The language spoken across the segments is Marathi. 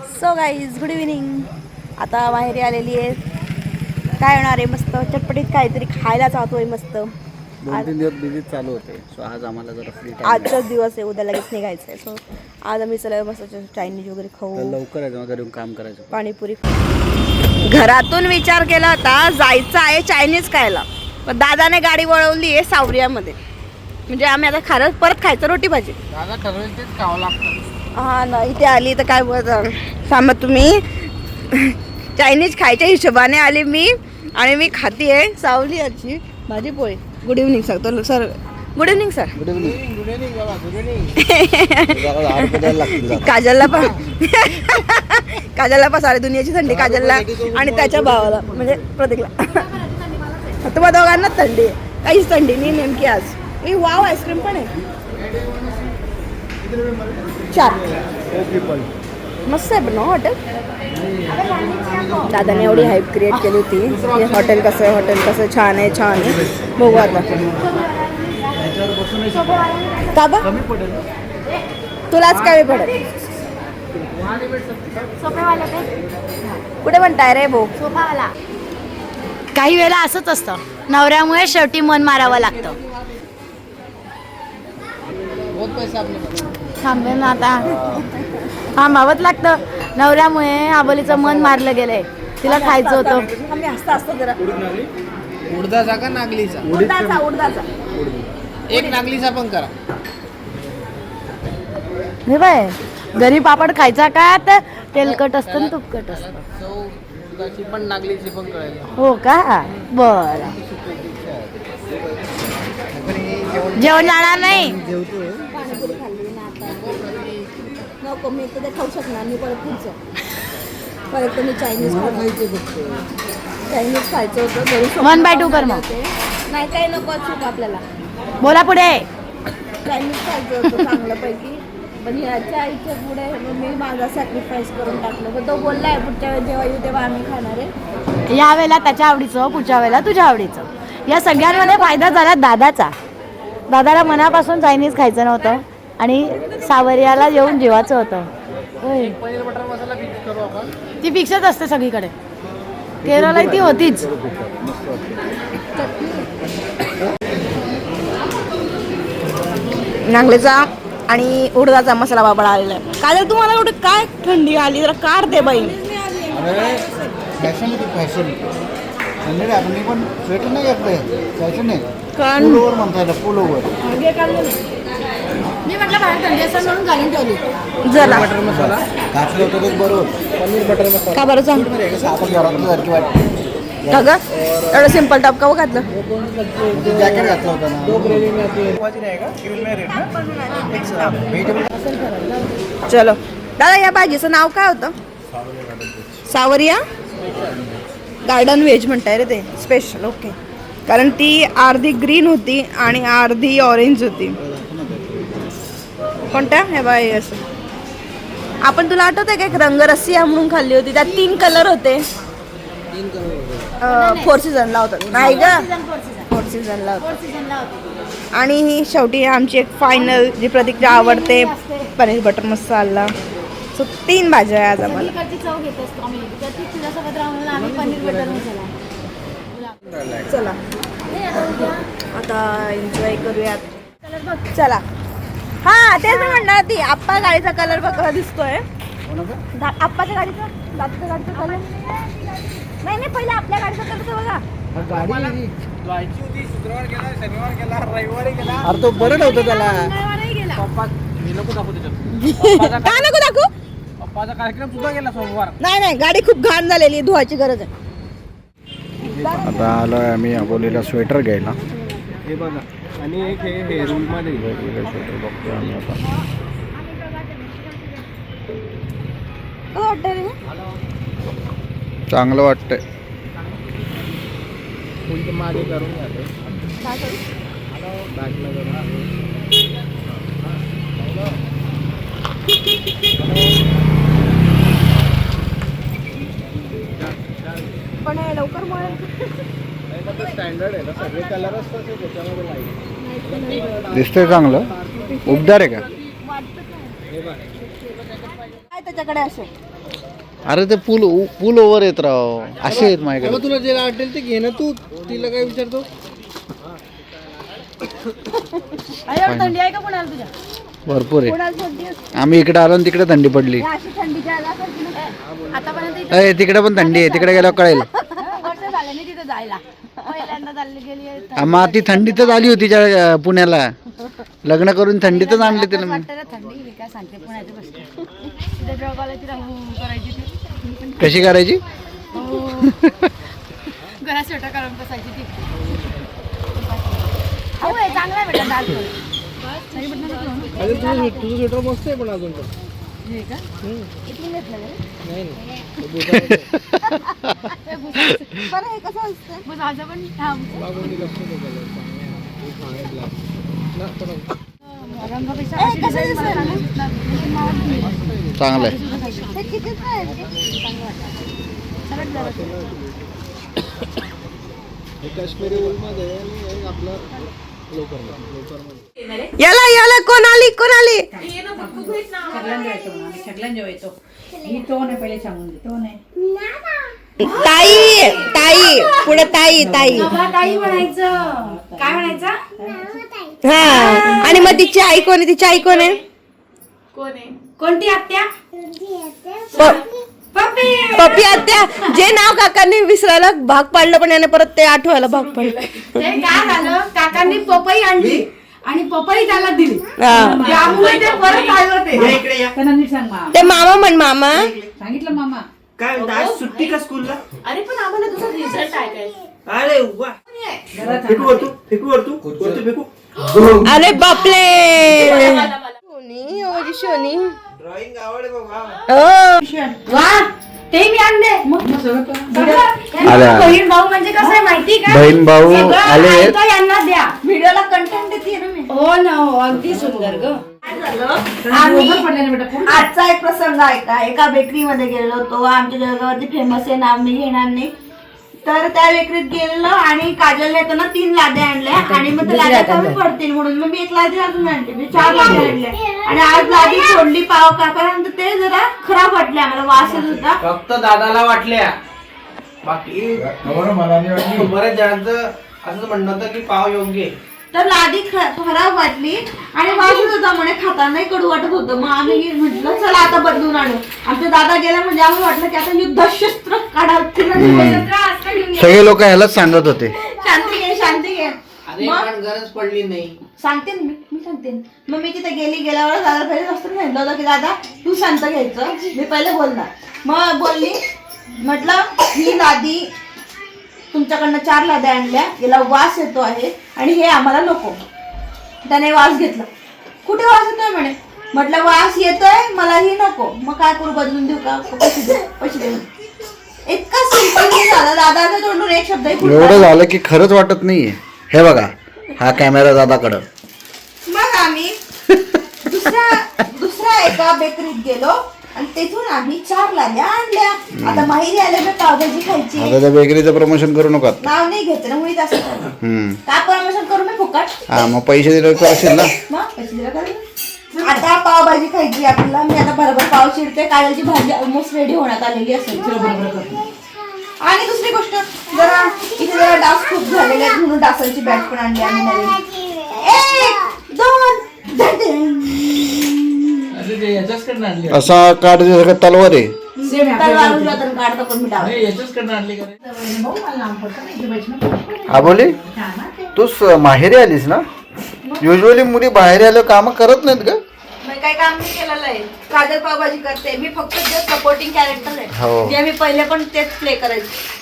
सो गाईज गुड इव्हिनिंग आता माहेरी आलेली आहे. काय होणार आहे मस्त? चटपटीत काहीतरी खायला चाहतोय मस्त. दोन तीन दिवस बिझी चालू होते. सो आज आम्हाला जरा फ्री आजचाच दिवस आहे उद्या लगेच निघायचं आहे सो आज आम्ही चला मस्त चायनीज वगैरे खाऊ. लवकर आहे घरी काम करायचं. पाणीपुरी घरातून विचार केला होता जायचं आहे चायनीज खायला. पण दादाने गाडी वळवली आहे सावरियामध्ये. म्हणजे आम्ही आता खरंच परत खायचं रोटी भाजी. दादा तेच खावं लागतं. हा ना इथे आली तर काय बोलता? सांगा तुम्ही. चायनीज खायच्या हिशोबाने आली मी आणि मी खाती आहे सावली याची भाजी पोळी. गुड इव्हनिंग सांगतो sir good evening sir good evening good evening बाबा. गुड इव्हनिंग काजलला पण. काजलला पण सारे दुनियाची थंडी काजलला आणि त्याच्या भावाला म्हणजे प्रतीकला. तुम्हा दोघांना थंडी आहे. काहीच थंडी नाही नेमकी आज. मी वाव आईस्क्रीम पण आहे. चार मस्त आहे पण ना हॉटेल दादाने एवढी हाईप क्रिएट केली होती. की हॉटेल कसं आहे हॉटेल कसं छान आहे छान आहे. बघू आता. का बा तुलाच काय पडेल. कुठे म्हणताय रे भाऊ? काही वेळेला असंच असतं. नवऱ्यामुळे शेवटी मन मारावं लागतं. थांबे ना आता. थांबावंच लागतं. नवऱ्यामुळे आबोलीचं मन मारलं गेलंय. तिला खायचं होतं. आम्ही हसता हसता जरा. उडदाचा का नागलीचा? उडदाचा उडदाचा. एक नागलीचा पण करा. हे बाय घरी पापड खायचा का? तर तेलकट असतं आणि तुपकट असतं. चव उडदाची पण नागलीची पण कळेल. हो का? बरं. जेवण जाणार नाही. जेवतो पाणीपुरी खाल्ली ना आता नको मी तर ते खाऊ शकणार मी परत पुढचं परत तर मी चायनीज चायनीज खायचं होतं घरी One by two कर मग. होते. नाही काही नको चूक आपल्याला? बोला पुढे. चायनीज खायचं होतं चांगल्यापैकी पण ह्याच्या आईच्या पुढे मग मी माझा सॅक्रिफाईस करून टाकलं. पण तो बोललाय पुढच्या वेळेस जेव्हा येऊ तेव्हा आम्ही खाणार आहे. या वेळेला त्याच्या आवडीचं पुढच्या वेळेला तुझ्या आवडीचं. या सगळ्यांमध्ये फायदा झाला दादाचा. दादाला मनापासून चायनीज खायचं नव्हतं. आणि सावरियाला येऊन जेवायचं होतं. होय. पनीर बटर मसाला फिक्स करू आपण ती फिक्सच असते सगळीकडे. केरळला ती होतीच. नांगलेचा आणि उडदाचा मसाला बाबा आलेला आहे. काय तुम्हाला एवढं काय थंडी आली? जरा कार दे बाई. फॅशन फॅशन म्हणजे आपण पण स्वेटर नाही फॅशन आहे. पुलोवर म्हणता येतं पुलोवर बाहेर थंडी असेल म्हणून घालून ठेवली. जरा. Butter masala. घातलं होतं तेच बरोबर. Paneer butter masala. का बरं? सांग कसं आपण घरातलं सारखी वाटते. का ग? एवढं सिंपल टॉप का घातलं? जॅकेट घातलं होतं ना. चलो. दादा या भाजीचं नाव काय होतं? सावरिया गार्डन व्हेज म्हणताय रे ते. स्पेशल ओके कारण ती अर्धी ग्रीन होती आणि अर्धी ऑरेंज होती. कोणत्या? हे बाय असं. आपण तुला आठवत आहे का एक रंगरसिया म्हणून खाल्ली होती? त्यात तीन कलर होते. फोर सीझनला होता. नाही ग. फोर सीझनला होता. आणि ही शेवटी आमची एक फायनल जी प्रतीकला आवडते पनीर बटर मसाला. सो तीन भाज्या आहे आज आम्हाला. चला. आता एन्जॉय करूयात. चला. हा तेच मी म्हणणार ती आप्पा गाडीचा कलर बघ दिसतोय. दा- आप्पाच्या गाडीचा दादाच्या गाडीचा कलर नाही नाही पहिला आपल्या गाडीचा कलर तर बघा. अरे तो बरं नव्हतं त्याला. मंगळवारही गेला. पप्पा मी नको दाखवू त्याच्यात. का नको दाखवू? पप्पाचा कार्यक्रम सुद्धा गेला सोमवार. नाही नाही गाडी खूप घाण झालेली आहे, धुवायची गरज आहे. आता आलो आहे आम्ही अबोलीला स्वेटर घ्यायला. हे बघा. आणि एक हे हे रूममध्ये वेगवेगळे स्वेटर बघतोय आम्ही आता चांगलं वाटतंय. तुमचं मागे करून? बॅकला पण हे लवकर मिळेल. स्टँडर्ड आहे ना सगळे कलर असतात ते त्याच्यामध्ये लाइट दिसतंय चांगलं. उबदार आहे का? काय त्याच्याकडे असेल अरे ते पूल पूल ओव्हर येत राव. असे आहेत माझ्याकडे. तुला जे वाटेल ते घे ना तू. तिला काय विचारतो? अरे थंडी आहे का कोणाला तुझ्या? भरपूर आहे? आम्ही इकडे आलो आणि तिकडे थंडी पडली. आतापर्यंत तिकडे पण थंडी आहे. तिकडे गेल्यावर कळेल. वर्ष झालं नाही तिथे जायला पहिल्यांदा चालली गेली आहे. आ, मग ती थंडीतच आली होती ज्या पुण्याला. लग्न करून थंडीतच आणली तिला मी वाटतं ना थंडी मी काय सांगते पुण्याची गोष्ट. तिथे जगाला तिला हू करायची ती. कशी करायची? घरात स्वेटर काढून बसायची ती. अहो हे चांगला आहे बेटा डार्क अरे तुझं तुझं स्वेटर मस्त आहे पण अजून पण हे हे? चांगली आहे. हे काश्मीरी मध्ये आणि आपलं याला याला कोण आली कोण आली ताई ताई पुढे ताई ताई. काही म्हणायचं काय म्हणायचं हा आणि मग तिची आई कोण आहे? तिची आई कोण आहे? कोणती आत्या? प- पप्पी आत्या जे नाव काकांनी विसरायला भाग पाडलं पण याने परत ते आठवायला भाग पडलं. ते काय झालं? काकांनी पपई आणली आणि पपई त्याला दिली. त्यामुळे ते परत आलं ते ते मामा म्हण मामा. काय म्हणता, आज सुट्टी का स्कूलला? अरे पण आम्हाला तुझा रिझल्ट आहे काय? अरे वा. फेकू वरतू फेकू वरतू वरतू फेकू. अरे बापले शोनी ड्रॉइंग आवडे बाबा हो. वा ते मी आणले. बहीण भाऊ म्हणजे कसं आहे माहिती का? बहीण भाऊ सगळं आले यांना द्या. व्हिडिओला कंटेंट देते ना मी. हो ना हो अगदी सुंदर ग. आम्ही आजचा एक प्रसंग आहे का एका बेकरी मध्ये गेलो होतो आमच्या जळगावरती फेमस आहे नाव मी घेणार नाही. तर त्या बेकरीत गेलेलो आणि काजलने येतो ना तीन लाद्या आणल्या. आणि मग त्या लाद्या कमी पडतील म्हणून. मग मी एक लादी अजून आणली. मी चार लाद्या आणल्या. आणि आज लादी सोडली पाव का? कारण ते जरा खराब वाटले आम्हाला. वास येत होता. फक्त दादाला वाटल्या. बाकी बऱ्याच जणांचं असं म्हणणं होतं की पाव योग्य आहे. तर लादी ख- खराब वाटली. आणि वास येत होता म्हणे खातानाही कडू वाटत होतं. मग आम्ही म्हटलं चला आता बदलून आणू. आमचे दादा गेला म्हणजे आम्ही वाटलं की आता युद्धशस्त्र काढा सगळे लोक ह्यालाच सांगत होते. शांती घे शांती घे. मग? गरज पडली नाही. सांगते ना मी मी सांगते ना. मग मी तिथे गेली गेल्यावर दादा पहिले जास्त सांगितलं होतं की दादा तू शांत घ्यायचं. मी पहिले बोलणार. मग बोलली म्हटलं ही लादी तुमच्याकडनं चार लाद्या आणल्या याला वास येतो आहे आणि हे आम्हाला नको. त्याने वास घेतला. कुठे वास येतोय म्हणे? म्हटलं वास येतोय मलाही नको. मग काय करू बदलून देऊ का? पैसे देऊ पैसे देऊ इतका सिंपल झाला. दादाच्या तोंडून एक फुटला एवढं झालं की खरंच वाटत नाहीये. हे बघा हा कॅमेरा दादाकडं. मग आम्ही दुसऱ्या दुसऱ्या एका बेकरीत गेलो. आणि तेथून आम्ही चार लाद्या आणल्या. आता माहिती आल्या मी पावभाजी खायची. आता त्या बेकरीचं प्रमोशन करू नका. नाव नाही घ्यायचं ना मुळीच असं. हम्म. काय परमिशन करू मी फुकट? हा मग पैसे दिले तर असेल ना. मग पैसे दिले का नाही? आता पावभाजी खायची आपल्याला. मी आता बरोबर पाव शिरते काळाची भाजी ऑलमोस्ट रेडी होण्यात आलेली असेल. आणि दुसरी गोष्ट जरा इथे जरा डास खूप झालेले आहेत म्हणून डासांची बॅट पण आणली आम्ही नवीन. एक दोन. अरे ते याच्याचकडनं आणली असा काढ सगळं तलवार आहे तलवार उचलत आणि काढतो पण मी डाव याच्याचकडनं आणली का हा बोले तू स- माहेरी आलीस ना युजली मुली बाहेर आलं काम करत नाहीत का मी काही काम नाही केलेलं आहे काजल पावभाजी करते मी फक्त जे सपोर्टिंग कॅरेक्टर हो. आहे जे मी पहिले पण तेच प्ले करायचे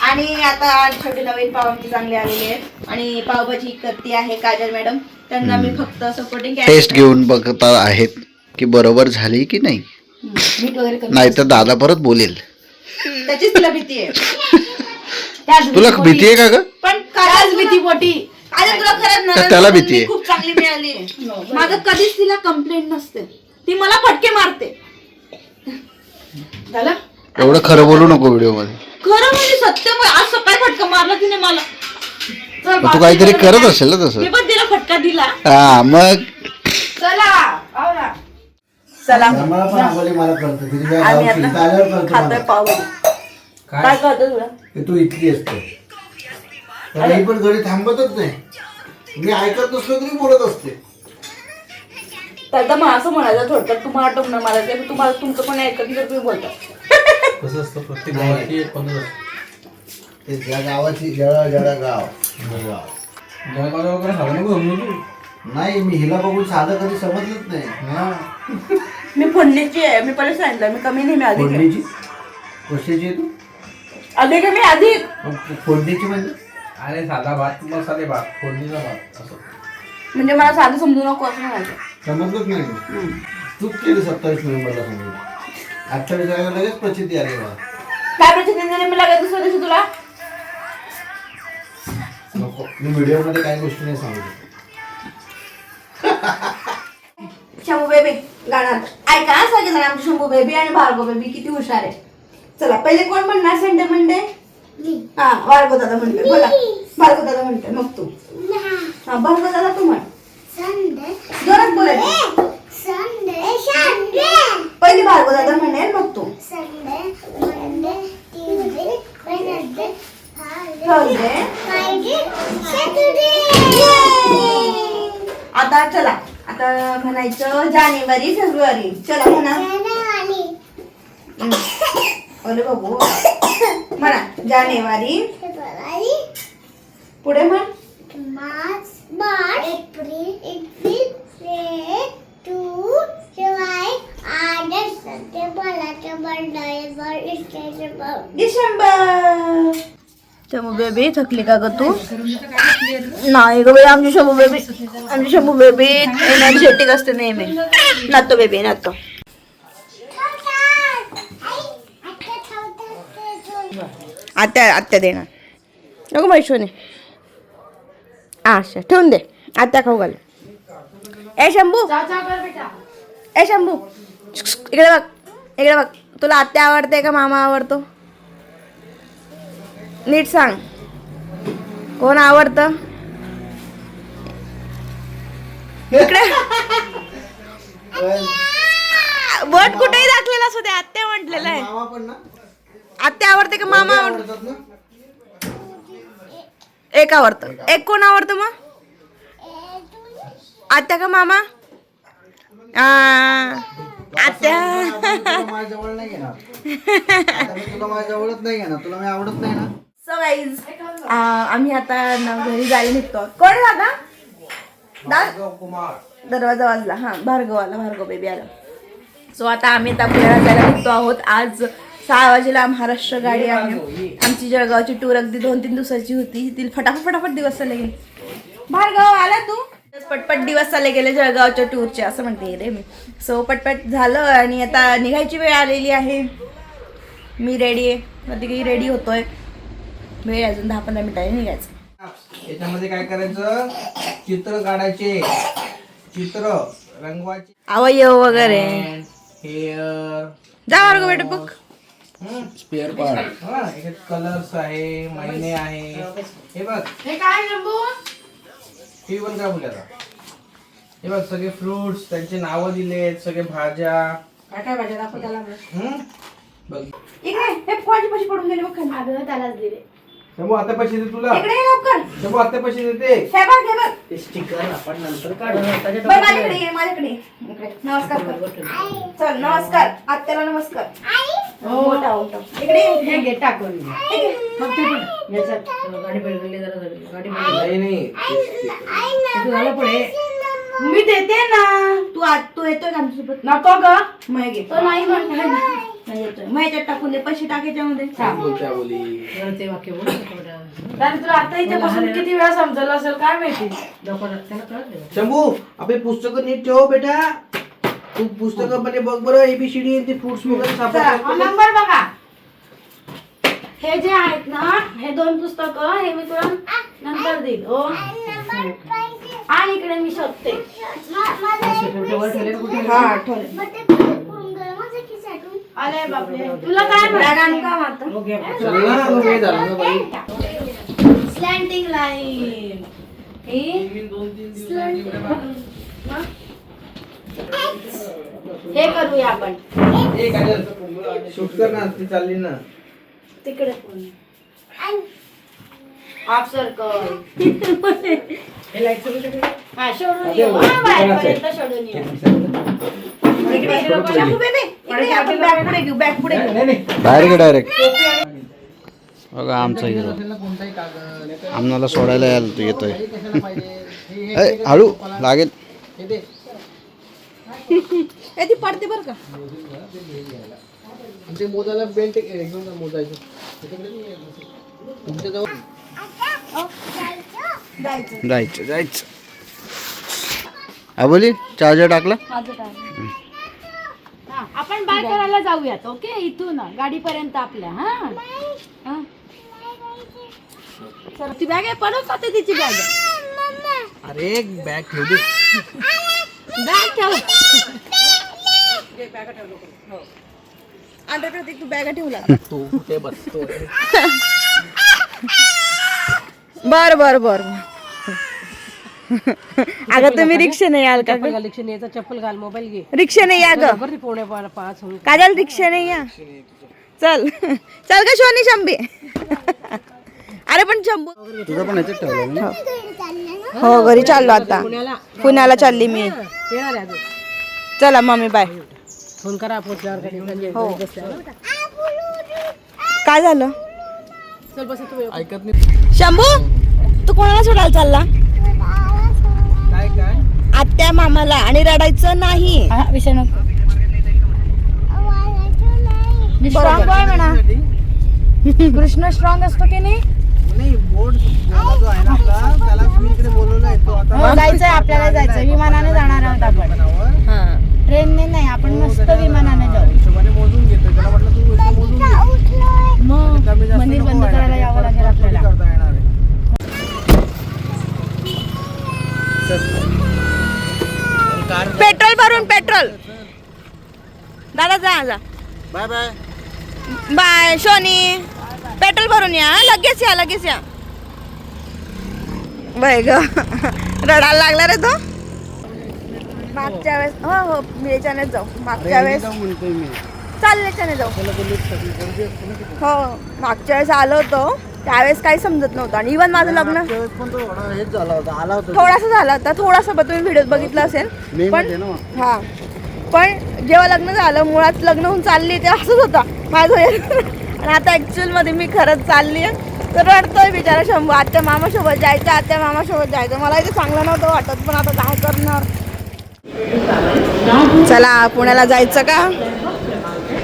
आणि आता छोटे नवीन पाव आमचे चांगले आलेले आहेत. आणि पावभाजी करते आहे काजल मॅडम. त्यांना मी फक्त सपोर्टिंग टेस्ट घेऊन बघता आहेत की बरोबर झाली की नाही. मीठ वगैरे नाही तर दादा परत बोलेल. त्याचीच तुला भीती आहे. तुला भीती आहे का ग? पण काजल भीती पोटी काजल तुला खरंच तर त्याला नरम भीती आहे. खूप चांगली मिळाली आहे. माझं कधीच तिला कंप्लेंट नसते. ती मला फटके मारते. झालं एवढं खरं बोलू नको व्हिडिओमध्ये खरं म्हणजे सत्य मग आज सकाळी फटका मारला तिने मला. मग तू काहीतरी करत असेल ना तसं. मी पण तिला फटका दिला. हा मग? चला चला. आम्हाला पण आंबोली मला कळतं किती वेळा आम्ही गावची आता आल्यावर कळतं खातोय मला. पावभाजी काय? काय कळतं तुला? की तू इतकी असते. ही पण घरी थांबतच नाही. मी ऐकत नसलो तरी बोलत असते. तर मग असं म्हणायचं थोडक्यात तुम्हाला टोमणं मला ते तुम्हाला तुमचं पण ऐकत नाही तर तुम्ही बोलता. कसं असतं? प्रत्येक गावाची एक पद्धत असते. ते ज्या गावाची जळा जळा गाव गाव. जळगावला वगैरे हवं नको तू. नाही मी हिला बघून साधं कधी समजलंच नाही. हा. मी फोडणीची आहे. मी पहिले सांगितलं मी कमी नाही मी अधिक आहे. फोडणीची कशाची आहे तू? अधिक आहे मी अधिक. मग फोडणीची म्हणजे अरे साधा भात मसाले भात फोडणीचा भात असं. म्हणजे मला साधं समजू नको असं म्हणायचं. समजलंच नाही. मी. चूक केली सत्तावीस नोव्हेंबरला समजून. अठ्ठावीस तारखेला लगेच प्रचिती आली मला काय प्रतिनिधीने मी लागत दुसऱ्या दिवशी तुला? नको मी व्हिडिओमध्ये काही गोष्टी नाही सांगू शकत. शंभू बेबी गाणं ऐका हा सगळेजण आमची शंभू बेबी आणि भार्गव बेबी किती हुशार आहे. चला पहिले कोण म्हणणार? Sunday Monday? हा भार्गव दादा म्हणते बोला. भार्गव दादा म्हणते मग तू. हा भार्गव दादा तू म्हण. जोरात बोलायचं. पहिली भार्गव दादा म्हणेल मग तू. आता चला आता म्हणायचं जानेवारी फेब्रुवारी. चला म्हणा. अरे बाबू म्हणा जानेवारी. पुढे म्हण. डिसेंबर शंभू बेबी थकली का ग तू नाही ग बाई आमची शंभू बेबी आमची शंभू बेबी एनर्जेटिक असते नेहमी नातो बेबी नातो आत्या आत्या देणार नको मैशोने अच्छा ठेवून दे आत्या खाऊ घाल ए शंभू ए शंभू. इकडे बघ इकडे बघ. तुला आत्या आवडते का मामा आवडतो? नीट सांग. कोण आवडतं? इकडे. बट कुठेही दाखलेला असू दे आत्या म्हटलेलं आहे. आत्या आवडते का मामा आवडतं? एक आवडतं. एक कोण आवडतं मग? आत्या का मामा? नाही घेणार तुला नाही घेणार तुला मी आवडत नाही ना सो गाईज आम्ही आता ना घरी जायला निघतो. कोण दादा? दा? कुमार दरवाजा वाजला. हां भार्गव आला भार्गव बेबी आला. सो आता आम्ही आता पुण्याला जायला निघतो आहोत. आज सहा वाजेला महाराष्ट्र गाडी आहे. आमची जळगावची टूर अगदी दोन तीन दिवसाची होती. ती फटाफट फटाफट दिवस चालले गेले. भार्गव आला तू? पटपट दिवस चालले गेले जळगावच्या टूरचे असं म्हणते रे मी. सो पटपट झालं आणि आता निघायची वेळ आलेली आहे. मी रेडी आहे. कधी रेडी होतोय. वेळ अजून दहा पंधरा मिनिटांनी निघायचं. याच्यामध्ये काय करायचं? चित्र काढायचे. चित्र रंगवाचे अवयव वगैरे. हेअर जा वर्ग बेटा बुक स्पेअर पार्ट हा कलर्स आहे महिने आहे. हे बघ. हे काय हे पण काय बोलले आता. हे बघ सगळे फ्रुट्स त्यांचे नावं दिलेत सगळे भाज्या. काय काय पाहिजे दाखव त्याला हम्म? बघ. इकडे हे पैसे पडून गेले बघ खाली. अगं त्यालाच दिले. शंभू आता पैसे दे तुला. इकडे ये लवकर. शंभू आता पैसे देते. हे बघ हे बघ. ते स्टिकर आपण नंतर काढू. बघ माझ्याकडे ये माझ्याकडे ये. इकडे. नमस्कार कर. चल नमस्कार. आत्याला नमस्कार. मोठा मोठा इकडे ये. हे घे. टाकून. फक्त याच्यात गाडी जरा गाडी नाही नाही. झालं पुढे. मी देते ना. तू आत तू येतोय का आमच्यासोबत? नको ग. मग घे तो नाही म्हणते. नाही येतोय. मग याच्यात टाकून दे. पैसे टाकायच्यामध्ये काय बोलत्या बोली. ते वाक्य बोल तर तुला आता इथे बसून किती वेळा समजलं असेल काय माहिती? त्याला कळत शंभू आपले पुस्तक नीट ठेव बेटा. तू पुस्तकमध्ये बघ बरं एबीसीडी ते फ्रुट्स वगैरे सापडतात नंबर बघा हे जे आहेत ना हे दोन पुस्तक हे मी तुला नंतर देईल हो आणि इकडे मी शोधते हा अरे बापरे तुला काय बॅग आणू का मग आता? चल ना मग हे झालं ना बाई स्लॅन्टिंग लाईन ही दोन तीन दिवस हे करूया आपण. शूट कर ना ती चालली ना. तिकडे हाफ सर्कल हा सोडून येऊ. हा, बाहेरपर्यंत सोडून येऊ. शंभू बेबी इकडे ये, आपण बॅग पुढे घेऊ बॅग पुढे घेऊ. डायरेक्ट डायरेक्ट बघा आमचा हिरो आम्हाला सोडायला यायला येतोय. ए, हळू लागेल. ए ती पडते बरं का? ते मोजायला बेल्ट घेऊन जा मोजायचं तुमच्या जवळ. जायचं. जायचं हा बोली चार्जर टाकला? हा, आपण बाय करायला जाऊयात ओके? इथून गाडीपर्यंत आपल्या हा? हा. सर ती बॅग आहे पडत का ते तिची बॅग अरे बॅग ठेव दे बॅग ठेव. अंडर प्रतीक तू बॅग ठेवला. तू कुठे बसतो बर बर बर. अगं तुम्ही रिक्षाने याल का ग? कलेक्शन याचा चप्पल घाल मोबाईल घे. रिक्षाने या ग. बरं पोणे पा- पाच होऊन. काजल रिक्षाने या. चल. चल का शोनी शंभी. अरे पण शंभू तुझं पण याच्यात ठेवलं ना? हो घरी चाललो आता. पुण्याला चालली मी. येणार आहे अजून. चला मम्मी बाय फोन करा पोचल्यावर म्हणजे हो. घरी. काय झालं? चल बस तू ऐकत नाही. शंभू तू कोणाला सोडायला चालला? काय काय? आत्या मामाला आणि रडायचं नाही. विषय नको. स्ट्रॉंग बॉय म्हणा. कृष्ण स्ट्रॉंग असतो की नाही? नाही बोर्ड जो आहे ना आपला त्याला मी इकडे बोलवलाय तो आता हो, जायचंय आपल्याला जायचंय. विमानाने जाणार आहोत आपण. ट्रेनने नाही आपण मस्त विमानाने जाऊ. हिशोबाने मोजून घेतोय. त्याला म्हटलं तू इथं मोजून घे. मग कमी जास्त मंदिर नको बंद व्हायला. करायला यावं लागेल आपल्याला. करता येणार आहे. पेट्रोल भरून पेट्रोल. दादा जा जा. Bye bye. बाय शोनी पेट्रोल भरून या हं? लगेच या लगेच या. बाय ग. रडायला लागला रे तो. मागच्या वेळेस हो हो मी याच्याने जाऊ. मागच्या वेळेस म्हणतोय मी. चाल याच्याने जाऊ. हो मागच्या वेळेस आलो होतो. त्यावेळेस काही समजत नव्हतं. आणि इवन माझं लग्न त्यावेळेस पण तो थोडा हेच झाला होता आला होता. थोडासा झाला होता. थोडासा पण तुम्ही व्हिडिओ बघितला असेल. मे पण हा. पण जेव्हा लग्न झालं मुळात लग्न होऊन चालली तेव्हा असंच होता. माझं हे. आणि आता ॲक्च्युअलमध्ये मी खरंच चालली आहे तर रडतोय बिचारा शंभू. आत्या मामासोबत जायचं आत्या मामासोबत जायचं. मला इथे चांगलं नव्हतं वाटत पण आता काय करणार? चला पुण्याला जायचं का?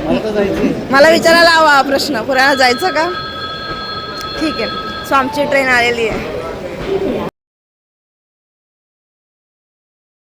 मला मला विचारायला हवा प्रश्न. पुण्याला जायचं का? ठीक आहे. सो आमची ट्रेन आलेली आहे.